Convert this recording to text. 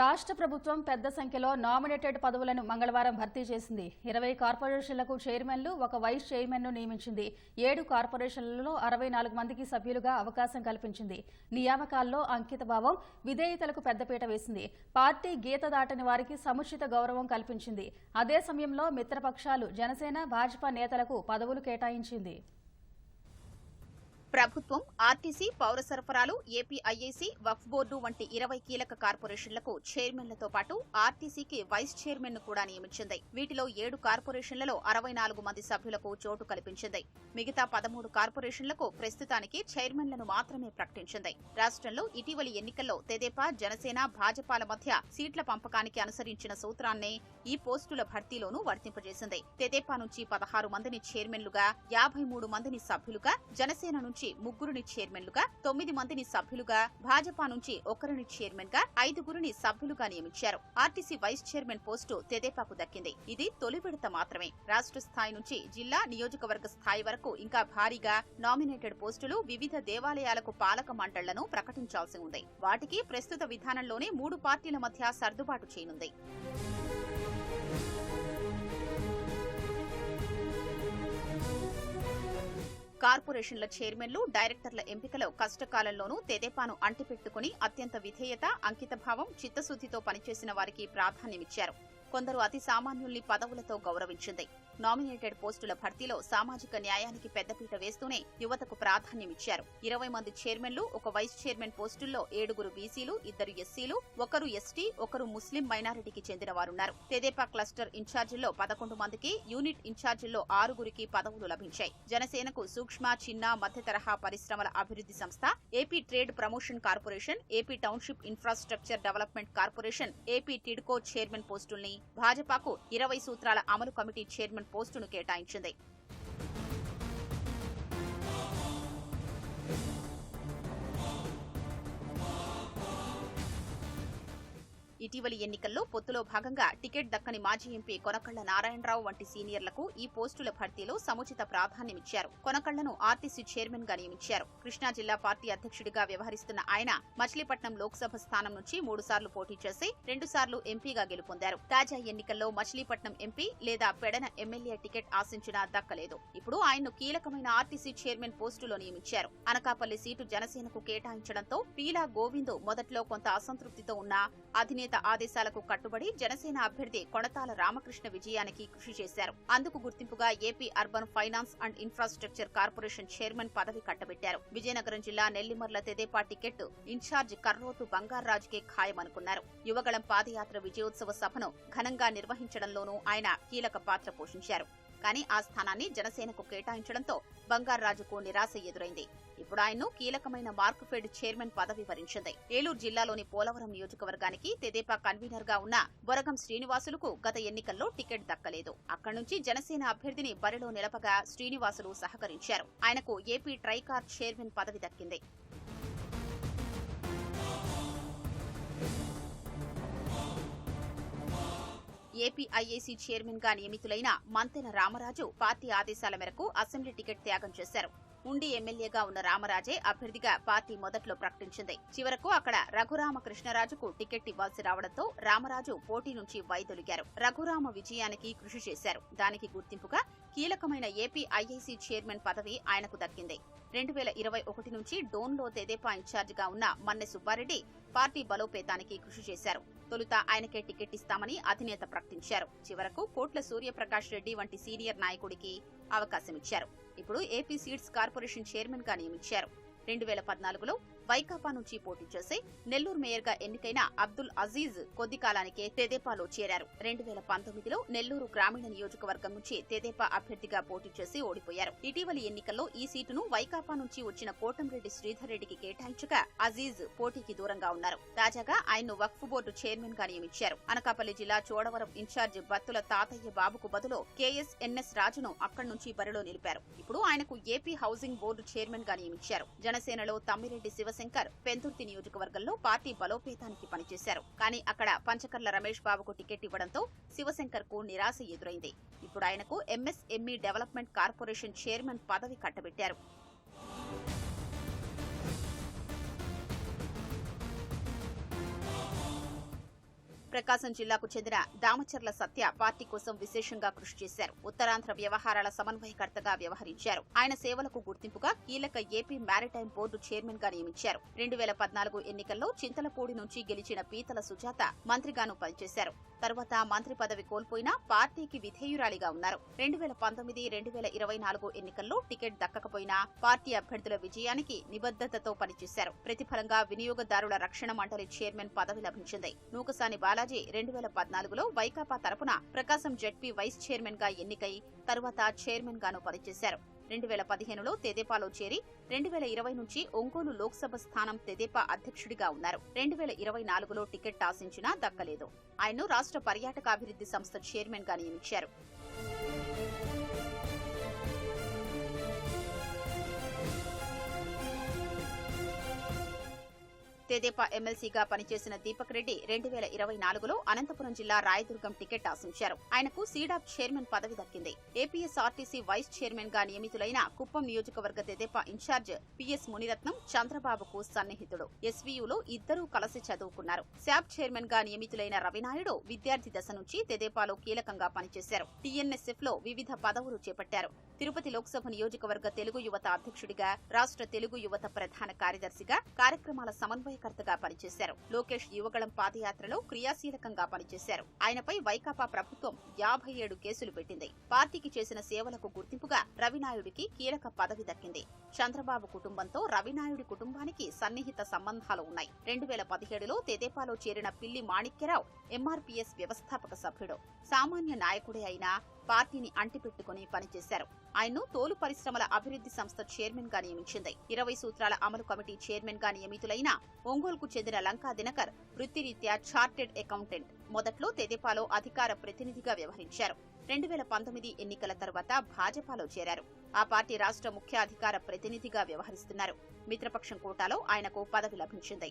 రాష్ట్ర ప్రభుత్వం పెద్ద సంఖ్యలో నామినేటెడ్ పదవులను మంగళవారం భర్తీ చేసింది. ఇరవై కార్పొరేషన్లకు చైర్మన్లు ఒక వైస్ చైర్మన్ను నియమించింది. ఏడు కార్పొరేషన్లలో అరవై నాలుగు మందికి సభ్యులుగా అవకాశం కల్పించింది. నియామకాల్లో అంకితభావం విధేయతలకు పెద్దపీట వేసింది. పార్టీ గీత దాటని వారికి సముచిత గౌరవం కల్పించింది. అదే సమయంలో మిత్రపక్షాలు జనసేన భాజపా నేతలకు పదవులు కేటాయించింది. ప్రభుత్వం ఆర్టీసీ పౌర సరఫరాలు ఏపీ వక్ఫ్ బోర్డు వంటి ఇరవై కీలక కార్పొరేషన్లకు చైర్మన్లతో పాటు ఆర్టీసీకి వైస్ చైర్మన్ను కూడా నియమించింది. వీటిలో ఏడు కార్పొరేషన్లలో అరవై నాలుగు మంది సభ్యులకు చోటు కల్పించింది. మిగతా పదమూడు కార్పొరేషన్లకు ప్రస్తుతానికి చైర్మన్లను మాత్రమే ప్రకటించింది. రాష్ట్రంలో ఇటీవలి ఎన్నికల్లో తెదేపా జనసేన భాజపాల మధ్య సీట్ల పంపకానికి అనుసరించిన సూత్రాన్నే ఈ పోస్టుల భర్తీలోనూ వర్తింపజేసింది. తెదేపా నుంచి పదహారు మందిని చైర్మన్లుగా యాభై మూడు మందిని సభ్యులుగా జనసేన నుంచి ముగ్గురిని చైర్మన్లుగా తొమ్మిది మందిని సభ్యులుగా భాజపా నుంచి ఒకరిని చైర్మన్గా ఐదుగురిని సభ్యులుగా నియమించారు. ఆర్టీసీ వైస్ చైర్మన్ పోస్టు తెదేపాకు దక్కింది. ఇది తొలి విడత మాత్రమే. రాష్ట్ర స్థాయి నుంచి జిల్లా నియోజకవర్గ స్థాయి వరకు ఇంకా భారీగా నామినేటెడ్ పోస్టులు వివిధ దేవాలయాలకు పాలక మండళ్ళను ప్రకటించాల్సి ఉంది. వాటికి ప్రస్తుత విధానంలోనే మూడు పార్టీల మధ్య సర్దుబాటు చేయనుంది. కార్పొరేషన్ల చైర్మన్లు డైరెక్టర్ల ఎంపికలో కష్టకాలంలోనూ తెదేపాను అంటిపెట్టుకుని అత్యంత విధేయత అంకితభావం చిత్తశుద్దితో పనిచేసిన వారికి ప్రాధాన్యమిచ్చారు. కొందరు అతి సామాన్యుల్ని పదవులతో గౌరవించింది. నామినేటెడ్ పోస్టుల భర్తీలో సామాజిక న్యాయానికి పెద్దపీట వేస్తూనే యువతకు ప్రాధాన్యమిచ్చారు. ఇరవై మంది చైర్మన్లు ఒక వైస్ చైర్మన్ పోస్టుల్లో ఏడుగురు బీసీలు ఇద్దరు ఎస్సీలు ఒకరు ఎస్టీ ఒకరు ముస్లిం మైనారిటీకి చెందిన వారున్నారు తెదేపా క్లస్టర్ ఇన్ఛార్జీల్లో పదకొండు మందికి యూనిట్ ఇన్ఛార్జీల్లో ఆరుగురికి పదవులు లభించాయి. జనసేనకు సూక్ష్మ చిన్న మధ్య తరహా పరిశ్రమల అభివృద్ధి సంస్థ AP trade promotion corporation AP township infrastructure development corporation AP TIDCO chairman పోస్టుల్ని భాజపాకు ఇరవై సూత్రాల అమలు కమిటీ చైర్మన్ పోస్టును కేటాయించింది. ఇటీవలి ఎన్నికల్లో పొత్తులో భాగంగా టికెట్ దక్కని మాజీ ఎంపీ కొనకళ్ళ నారాయణరావు వంటి సీనియర్లకు ఈ పోస్టుల భర్తీలో సముచిత ప్రాధాన్యమిచ్చారు. కొనకళ్ళను ఆర్టీసీ చైర్మన్గా నియమించారు. కృష్ణా జిల్లా పార్టీ అధ్యక్షుడిగా వ్యవహరిస్తున్న ఆయన మచిలీపట్నం లోక్సభ స్థానం నుంచి మూడు సార్లు పోటీ చేసి రెండుసార్లు ఎంపీగా గెలుపొందారు. తాజా ఎన్నికల్లో మచిలీపట్నం ఎంపీ లేదా పెడన ఎమ్మెల్యే టికెట్ ఆశించినా దక్కలేదు. ఇప్పుడు ఆయన్ను కీలకమైన ఆర్టీసీ చైర్మన్ పోస్టులో నియమించారు. అనకాపల్లి సీటు జనసేనకు కేటాయించడంతో పీలా గోవిందు మొదట్లో కొంత అసంతృప్తితో ఉన్నా అధినేత ఆదేశాలకు కట్టుబడి జనసేన అభ్యర్థి కొణతాల రామకృష్ణ విజయానికి కృషి చేశారు. అందుకు గుర్తింపుగా AP urban finance and infrastructure corporation chairman పదవి కట్టబెట్టారు. విజయనగరం జిల్లా నెల్లిమర్ల తెదేపా టికెట్ ఇన్ఛార్జ్ కర్రోతు బంగారాజుకే ఖాయమనుకున్నారు. యువగళం పాదయాత్ర విజయోత్సవ సభను ఘనంగా నిర్వహించడంలోనూ ఆయన కీలక పాత్ర పోషించారు. కానీ ఆ స్థానాన్ని జనసేనకు కేటాయించడంతో బంగారాజుకు నిరాశ ఎదురైంది. ఇప్పుడు ఆయన్ను కీలకమైన మార్క్ఫెడ్ చైర్మన్ పదవి వరించింది. ఏలూరు జిల్లాలోని పోలవరం నియోజకవర్గానికి తెదేపా కన్వీనర్గా ఉన్న బొరగం శ్రీనివాసులకు గత ఎన్నికల్లో టికెట్ దక్కలేదు. అక్కడి నుంచి జనసేన అభ్యర్థిని బరిలో నిలపగా శ్రీనివాసులు సహకరించారు. ఆయనకు ఏపీ ట్రైకార్ చైర్మన్ పదవి దక్కింది. ఏపీఐఏసీ చైర్మన్గా నియమితులైన మంతెన రామరాజు పార్టీ ఆదేశాల మేరకు అసెంబ్లీ టికెట్ త్యాగం చేశారు. ఉండి ఎమ్మెల్యేగా ఉన్న రామరాజే అభ్యర్థిగా పార్టీ మొదట్లో ప్రకటించింది. చివరకు అక్కడ రఘురామ కృష్ణరాజుకు టికెట్ ఇవ్వాల్సి రావడంతో రామరాజు పోటీ నుంచి వైదొలిగారు. రఘురామ విజయానికి కృషి చేశారు. దానికి గుర్తింపుగా కీలకమైన ఏపీ ఐఐసీ చైర్మన్ పదవి ఆయనకు దక్కింది. రెండు వేల ఇరవై ఒకటి నుంచి డోన్లో తెదేపా ఇన్ఛార్జిగా ఉన్న మన్నె సుబ్బారెడ్డి పార్టీ బలోపేతానికి కృషి చేశారు. తొలుత ఆయనకే టికెట్ ఇస్తామని అధినేత ప్రకటించారు. చివరకు కోట్ల సూర్యప్రకాష్ రెడ్డి వంటి సీనియర్ నాయకుడికి అవకాశమిచ్చారు. ఇప్పుడు ఏపీ సీడ్స్ కార్పొరేషన్ చైర్మన్గా నియమించారు. రెండు వేల పద్నాలుగులో వైకాపా నుంచి పోటీ చేసి నెల్లూరు మేయర్గా ఎన్నికైన అబ్దుల్ అజీజ్ కొద్ది కాలానికే తెదేపాలో చేరారు. రెండు వేల పంతొమ్మిదిలో నెల్లూరు గ్రామీణ నియోజకవర్గం నుంచి తెదేపా అభ్యర్థిగా పోటీ చేసి ఓడిపోయారు. ఇటీవలి ఎన్నికల్లో ఈ సీటును వైకాపా నుంచి వచ్చిన కోటంరెడ్డి శ్రీధర్ రెడ్డికి కేటాయించగా అజీజ్ పోటీకి దూరంగా ఉన్నారు. తాజాగా ఆయన్ను వక్ఫ్ బోర్డు చైర్మన్గా నియమించారు. అనకాపల్లి జిల్లా చోడవరం ఇన్ఛార్జ్ బత్తుల తాతయ్య బాబుకు బదులు కేఎస్ఎన్ఎస్ రాజును అక్కడి నుంచి బరిలో నిలిపారు. ఇప్పుడు ఆయనకు ఏపీ హౌసింగ్ బోర్డు చైర్మన్గా నియమించారు. జనసేనలో తమ్మిరెడ్డి శంకర్ పెందుర్తి నియోజకవర్గంలో పార్టీ బలోపేతానికి పనిచేశారు. కానీ అక్కడ పంచకర్ల రమేష్ బాబుకు టికెట్ ఇవ్వడంతో శివశంకర్కు నిరాశ ఎదురైంది. ఇప్పుడు ఆయనకు ఎంఎస్ఎంఈ డెవలప్మెంట్ కార్పొరేషన్ చైర్మన్ పదవి కట్టబెట్టారు. ప్రకాశం జిల్లాకు చెందిన దామచర్ల సత్య పార్టీ కోసం విశేషంగా కృషి చేశారు. ఉత్తరాంధ్ర వ్యవహారాల సమన్వయకర్తగా వ్యవహరించారు. ఆయన సేవలకు గుర్తింపుగా కీలక ఏపీ మారిటైమ్ బోర్డు చైర్మన్గా నియమించారు. రెండు వేల పద్నాలుగు ఎన్నికల్లో చింతలపూడి నుంచి గెలిచిన పీతల సుజాత మంత్రిగాను పనిచేశారు. తర్వాత మంత్రి పదవి కోల్పోయినా పార్టీకి విధేయురాలిగా ఉన్నారు. రెండు వేల పంతొమ్మిది రెండు వేల ఇరవై నాలుగు ఎన్నికల్లో టికెట్ దక్కకపోయినా పార్టీ అభ్యర్థుల విజయానికి నిబద్ధతతో పనిచేశారు. ప్రతిఫలంగా వినియోగదారుల రక్షణ మండలి చైర్మన్ పదవి లభించింది. నూకసాని బాల బాలాజీ రెండు వేల పద్నాలుగులో వైకాపా తరపున ప్రకాశం జడ్పీ వైస్ చైర్మన్గా ఎన్నికై తరువాత చైర్మన్ గాను పనిచేశారు. రెండు వేల పదిహేనులో తెదేపాలో చేరి రెండు వేల ఇరవై నుంచి ఒంగోలు లోక్సభ స్థానం తెదేపా అధ్యక్షుడిగా ఉన్నారు. రెండు వేల ఇరవై నాలుగులో టికెట్ ఆశించినా దక్కలేదు. ఆయన్ను రాష్ట్ర పర్యాటకాభివృద్ధి సంస్థ చైర్మన్గా నియమించారు. తెదేపా ఎమ్మెల్సీగా పనిచేసిన దీపక్ రెడ్డి రెండు వేల ఇరవై నాలుగులో అనంతపురం జిల్లా రాయదుర్గం టికెట్ ఆశించారు. ఆయనకు సీడాప్ చైర్మన్ పదవి దక్కింది. ఏపీఎస్ఆర్టీసీ వైస్ చైర్మన్గా నియమితులైన కుప్పం నియోజకవర్గ తెదేపా ఇన్ఛార్జ్ పిఎస్ మునిరత్నం చంద్రబాబుకు సన్నిహితుడు. ఎస్వీయులో ఇద్దరూ కలిసి చదువుకున్నారు. శాప్ చైర్మన్గా నియమితులైన రవినాయుడు విద్యార్థి దశ నుంచి తెదేపాలో కీలకంగా పనిచేశారు. టీఎన్ఎస్ఎఫ్లో వివిధ పదవులు చేపట్టారు. తిరుపతి లోక్సభ నియోజకవర్గ తెలుగు యువత అధ్యక్షుడిగా రాష్ట్ర తెలుగు యువత ప్రధాన కార్యదర్శిగా కార్యక్రమాల సమన్వయ కార్యకర్తగా పనిచేశారు. లోకేష్ యువగళం పాదయాత్రలో క్రియాశీలకంగా పనిచేశారు. ఆయనపై వైకాపా ప్రభుత్వం యాభై ఏడు కేసులు పెట్టింది. పార్టీకి చేసిన సేవలకు గుర్తింపుగా రవినాయుడికి కీలక పదవి దక్కింది. చంద్రబాబు కుటుంబంతో రవినాయుడి కుటుంబానికి సన్నిహిత సంబంధాలు ఉన్నాయి. రెండు వేల పదిహేడులో తెదేపాలో చేరిన పిల్లి మాణిక్యరావు ఎంఆర్పీఎస్ వ్యవస్థాపక సభ్యుడు. సామాన్య నాయకుడే అయినా పార్టీని అంటిపెట్టుకుని పనిచేశారు. ఆయన్ను తోలు పరిశ్రమల అభివృద్ధి సంస్థ చైర్మన్గా నియమించింది. ఇరవై సూత్రాల అమలు కమిటీ చైర్మన్గా నియమితులైన ఒంగోలుకు చెందిన లంకా దినకర్ వృత్తిరీత్యా చార్టెడ్ అకౌంటెంట్ మొదట్లో తెదేపాలో అధికార ప్రతినిధిగా వ్యవహరించారు. రెండు వేల పంతొమ్మిది ఎన్నికల తర్వాత భాజపాలో చేరారు. ఆ పార్టీ రాష్ట్ర ముఖ్య అధికార ప్రతినిధిగా వ్యవహరిస్తున్నారు. మిత్రపక్షం కోటాలో ఆయనకు పదవి లభించింది.